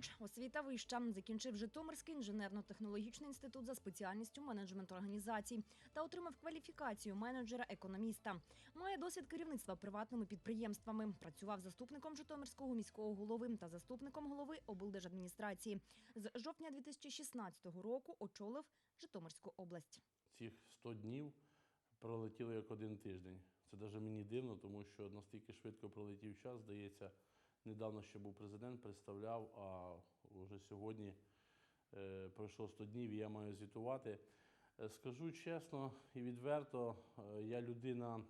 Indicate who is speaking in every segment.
Speaker 1: Коледж, освіта вища. Закінчив Житомирський інженерно-технологічний інститут за спеціальністю менеджмент організацій та отримав кваліфікацію менеджера-економіста. Має досвід керівництва приватними підприємствами. Працював заступником Житомирського міського голови та заступником голови облдержадміністрації. З жовтня 2016 року очолив Житомирську область.
Speaker 2: Цих 100 днів пролетіло як один тиждень. Це навіть мені дивно, тому що настільки швидко пролетів час, здається, недавно ще був президент, представляв, а вже сьогодні е, пройшло 100 днів і я маю звітувати. Е, Скажу чесно і відверто, е, я людина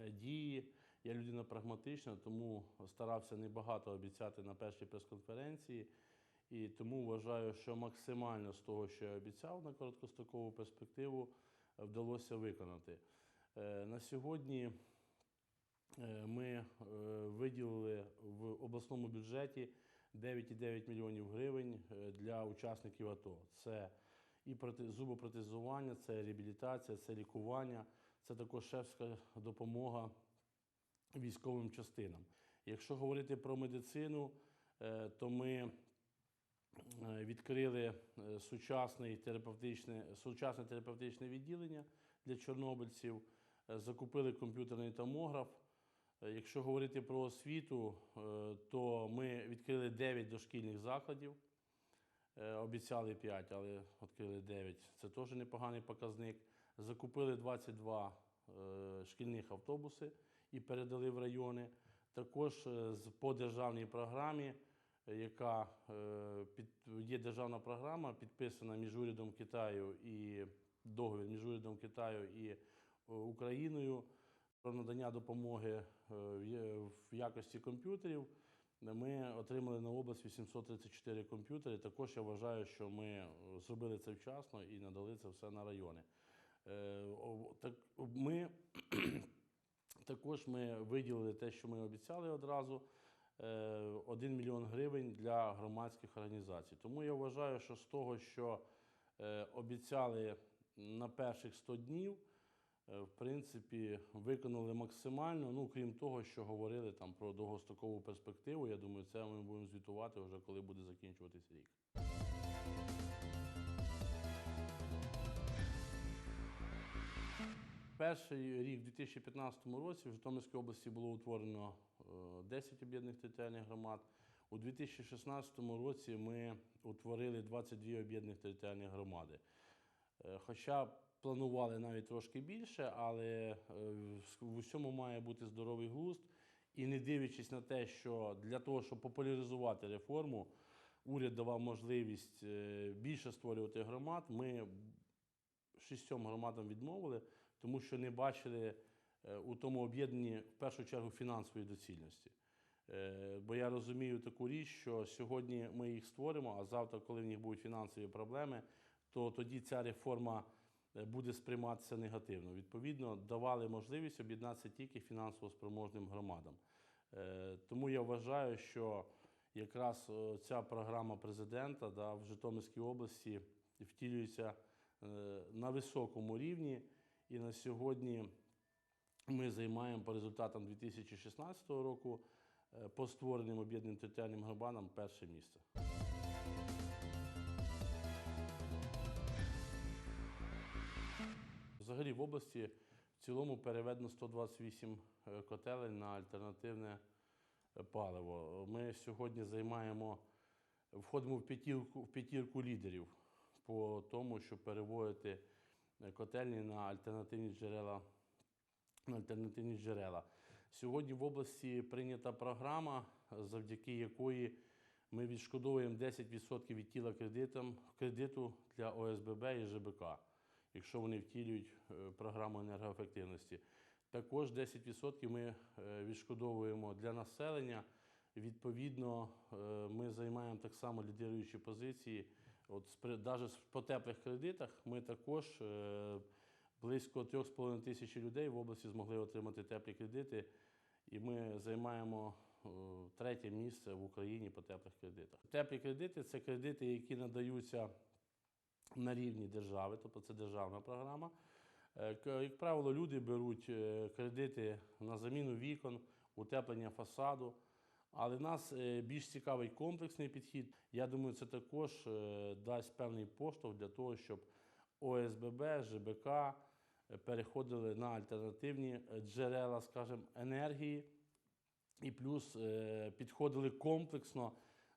Speaker 2: е, дії, я людина прагматична, тому старався небагато обіцяти на першій прес-конференції. І тому вважаю, що максимально з того, що я обіцяв на короткострокову перспективу, вдалося виконати. На сьогодні ми е, виділили в обласному бюджеті 9,9 мільйонів гривень е, для учасників АТО. Це і зубопротезування, це реабілітація, це лікування, це також шефська допомога військовим частинам. Якщо говорити про медицину, е, то ми е, відкрили е, сучасне терапевтичне, сучасне терапевтичне відділення для чорнобильців, е, закупили комп'ютерний томограф. Е, Якщо говорити про освіту, е, то ми відкрили 9 дошкільних закладів. Е, Обіцяли 5, але відкрили 9. Це теж непоганий показник. Закупили 22 е, шкільних автобуси і передали в райони. Також по державній програмі, яка є державна програма, підписана між урядом Китаю і договір між урядом Китаю і Україною про надання допомоги е, в якості комп'ютерів. Ми отримали на область 834 комп'ютери. Також я вважаю, що ми е, зробили це вчасно і надали це все на райони. Е, ми, також ми виділили те, що ми обіцяли одразу. 1 мільйон гривень для громадських організацій. Тому я вважаю, що з того, що обіцяли на перших 100 днів, в принципі, виконали максимально. Ну, крім того, що говорили там про довгострокову перспективу. Я думаю, це ми будемо звітувати вже коли буде закінчуватись рік. Перший рік, у 2015 році, в Житомирській області було утворено е, 10 об'єднаних територіальних громад. У 2016 році ми утворили 22 об'єднаних територіальних громади. Е, Хоча планували навіть трошки більше, але е, в усьому має бути здоровий глузд. І не дивлячись на те, що для того, щоб популяризувати реформу, уряд давав можливість е, більше створювати громад. Ми шістьом громадам відмовили, тому що не бачили е, у тому об'єднанні в першу чергу фінансової доцільності. Бо я розумію таку річ, що сьогодні ми їх створимо, а завтра, коли в них будуть фінансові проблеми, то тоді ця реформа буде сприйматися негативно. Відповідно, давали можливість об'єднатися тільки фінансово спроможним громадам. Е, Тому я вважаю, що якраз е, ця програма президента да, в Житомирській області втілюється е, на високому рівні. І на сьогодні ми займаємо по результатам 2016 року е, по створеним об'єднаним територіальним громадам перше місце. Взагалі в області в цілому переведено 128 е, котелень на альтернативне е, паливо. Ми сьогодні займаємо, входимо в п'ятірку, в п'ятірку лідерів по тому, щоб переводити е, котельні на альтернативні джерела. На альтернативні джерела. Сьогодні в області прийнята програма, завдяки якої ми відшкодовуємо 10% від тіла кредитам, кредиту для ОСББ і ЖБК, якщо вони втілюють е, програму енергоефективності. Також 10% ми е, відшкодовуємо для населення. Відповідно, е, ми займаємо так само лідируючі позиції. От навіть по теплих кредитах ми також близько 3,5 тисячі людей в області змогли отримати теплі кредити, і ми займаємо третє місце в Україні по теплих кредитах. Теплі кредити це кредити, які надаються на рівні держави, тобто це державна програма. Е, Як правило, люди беруть е, кредити на заміну вікон, утеплення фасаду Але нас е, більш цікавий комплексний підхід. Я думаю, це також дасть певний поштовх для того, щоб ОСББ, ЖБК переходили на альтернативні джерела, скажімо, енергії, і плюс підходили комплексно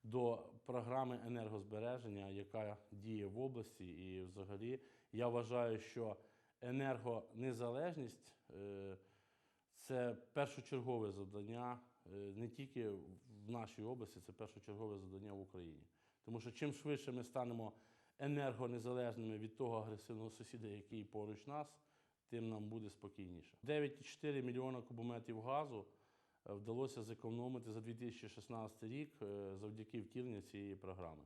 Speaker 2: до програми енергозбереження, яка діє в області. І взагалі я вважаю, що енергонезалежність е, це першочергове завдання е, не тільки в нашій області, це першочергове завдання в Україні. Тому що чим швидше ми станемо енергонезалежними від того агресивного сусіда, який поруч нас, тим нам буде спокійніше. 9,4 мільйона кубометрів газу вдалося зекономити за 2016 рік е, завдяки втіленню цієї програми.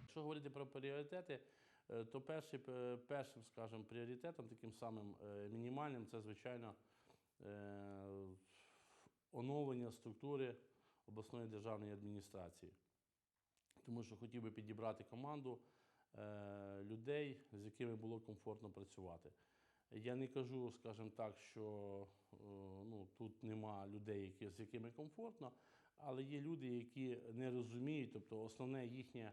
Speaker 2: Якщо говорити про пріоритети, е, то перший, е, першим, скажімо, пріоритетом, таким самим е, мінімальним, це, звичайно, е, оновлення структури обласної державної адміністрації. Тому що хотів би підібрати команду е, людей, з якими було комфортно працювати. Я не кажу, скажімо так, що е, ну, тут нема людей, які, з якими комфортно, але є люди, які не розуміють, тобто основне їхнє,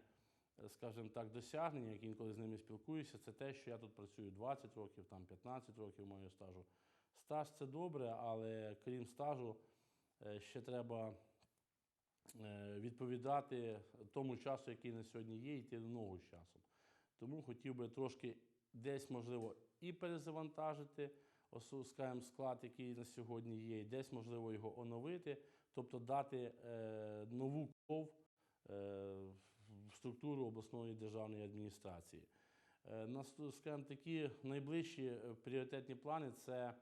Speaker 2: е, скажімо так, досягнення, як інколи з ними спілкуюся, це те, що я тут працюю 20 років, там 15 років маю стажу. Стаж це добре, але крім стажу, е, ще треба е, відповідати тому часу, який на сьогодні є, і йти в ногу з часом. Тому хотів би трошки десь, можливо, і перезавантажити, скажімо, склад, який на сьогодні є, і десь, можливо, його оновити, тобто дати е, нову кров е, в структуру обласної державної адміністрації. Е, насту- скажімо, такі найближчі е, пріоритетні плани це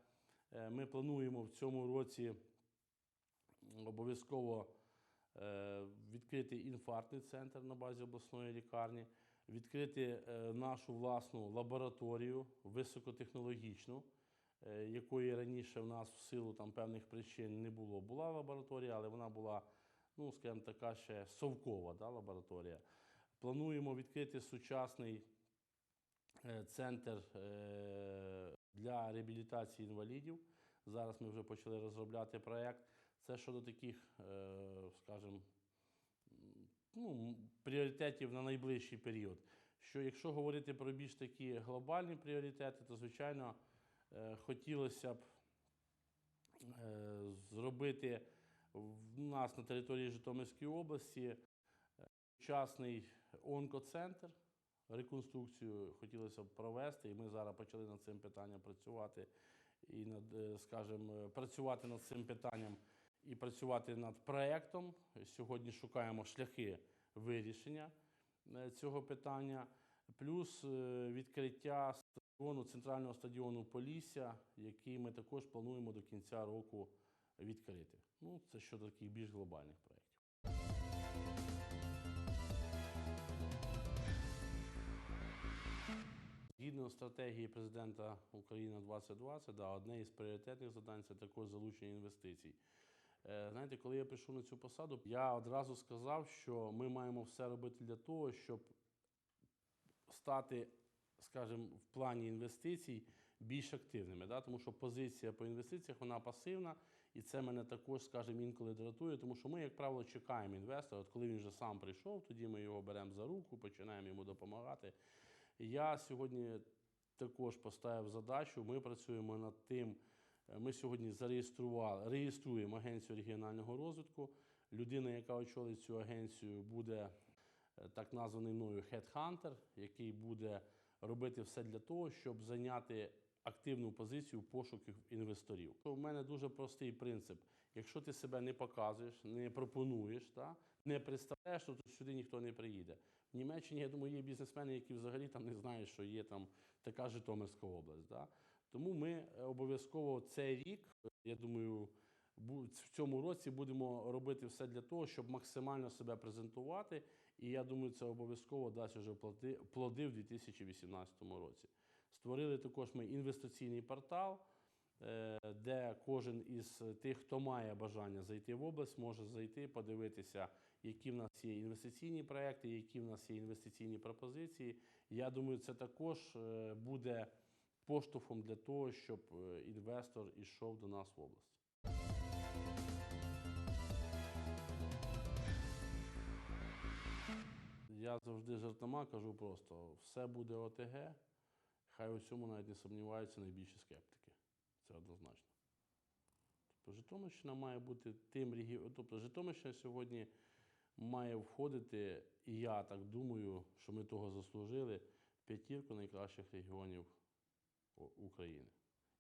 Speaker 2: е, ми плануємо в цьому році обов'язково е, відкрити інфарктний центр на базі обласної лікарні, відкрити е, нашу власну лабораторію високотехнологічну, е, якої раніше в нас в силу там певних причин не було. Була лабораторія, але вона була, ну скажімо, така ще совкова да, лабораторія. Плануємо відкрити сучасний е, центр для реабілітації інвалідів. Зараз ми вже почали розробляти проєкт. Це щодо таких, скажімо, ну, пріоритетів на найближчий період. Що якщо говорити про більш такі глобальні пріоритети, то звичайно е, хотілося б е, зробити в нас на території Житомирської області е, сучасний онкоцентр. Реконструкцію хотілося б провести, і ми зараз почали над цим питанням працювати і над, скажімо, працювати над цим питанням і працювати над проектом. Сьогодні шукаємо шляхи вирішення е, цього питання. Плюс е, відкриття стадіону, центрального стадіону Полісся, який ми також плануємо до кінця року відкрити. Ну, це щодо таких більш глобальних проєктів. Згідно стратегії президента України 2020, да, одне із пріоритетних завдань це також залучення інвестицій. Е, Знаєте, коли я прийшов на цю посаду, я одразу сказав, що ми маємо все робити для того, щоб стати, скажімо, в плані інвестицій більш активними. Да? Тому що позиція по інвестиціях вона пасивна, і це мене також, скажімо, інколи дратує, тому що ми, як правило, чекаємо інвестора. От коли він вже сам прийшов, тоді ми його беремо за руку, починаємо йому допомагати. Я сьогодні також поставив задачу. Ми працюємо над тим. Ми сьогодні зареєстрували, реєструємо агенцію регіонального розвитку. Людина, яка очолить цю агенцію, буде е, так названий мною хедхантер, який буде робити все для того, щоб зайняти активну позицію в пошуку інвесторів. У мене дуже простий принцип: якщо ти себе не показуєш, не пропонуєш, та, не представляєш, то сюди ніхто не приїде. В Німеччині, я думаю, є бізнесмени, які взагалі там не знають, що є там така Житомирська область. Да? Тому ми е, обов'язково цей рік, я думаю, в цьому році будемо робити все для того, щоб максимально себе презентувати. І я думаю, це обов'язково дасть уже плоди, плоди в 2018 році. Створили також ми інвестиційний портал, е, де кожен із тих, хто має бажання зайти в область, може зайти, подивитися, які в нас є інвестиційні проекти, які в нас є інвестиційні пропозиції. Я думаю, це також е, буде поштовхом для того, щоб е, інвестор ішов до нас в область. Я завжди жартома кажу просто: все буде ОТГ, хай у цьому навіть не сумніваються найбільші скептики. Це однозначно. Тобто Житомирщина має бути тим регіоном. Тобто Житомирщина сьогодні має входити, і я так думаю, що ми того заслужили, п'ятірку найкращих регіонів України.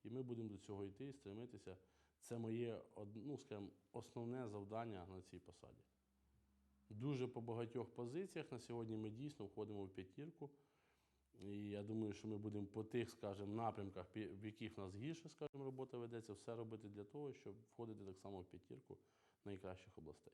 Speaker 2: І ми будемо до цього йти і стремитися. Це моє ну, скажімо, основне завдання на цій посаді. Дуже по багатьох позиціях на сьогодні ми дійсно входимо в п'ятірку. І я думаю, що ми будемо по тих, скажімо, напрямках, в яких в нас гірше, скажімо, робота ведеться, все робити для того, щоб входити так само в п'ятірку найкращих областей.